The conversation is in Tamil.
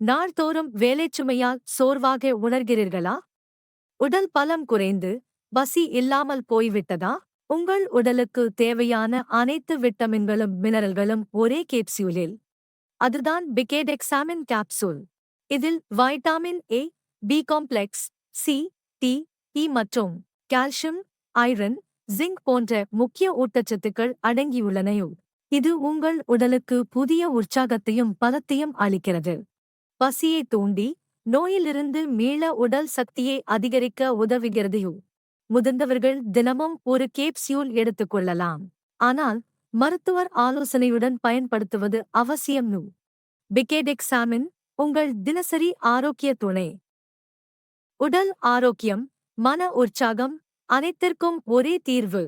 நாள்தோறும் வேலைச்சுமையால் சோர்வாக உணர்கிறீர்களா? உடல் பலம் குறைந்து பசி இல்லாமல் போய்விட்டதா? உங்கள் உடலுக்கு தேவையான அனைத்து விட்டமின்களும் மினரல்களும் ஒரே கேப்சியூலில் அதுதான் பிகேடெக்ஸாமின் கேப்சூல். இதில் vitamin A B complex C D E மற்றும் கால்சியம் ஐரன் ஜிங்க் போன்ற முக்கிய ஊட்டச்சத்துக்கள் அடங்கியுள்ளனையோ? இது உங்கள் உடலுக்கு புதிய உற்சாகத்தையும் பலத்தையும் அளிக்கிறது. பசியை தூண்டி நோயிலிருந்து மீள உடல் சக்தியை அதிகரிக்க உதவுகிறதையோ. முதிர்ந்தவர்கள் தினமும் ஒரு கேப்சியூல் எடுத்துக்கொள்ளலாம் ஆனால் மருத்துவர் ஆலோசனையுடன் பயன்படுத்துவது அவசியம் நூ. பிகேடெக்ஸாமின் உங்கள் தினசரி ஆரோக்கிய துணை. உடல் ஆரோக்கியம் மன உற்சாகம் அனைத்திற்கும் ஒரே தீர்வு.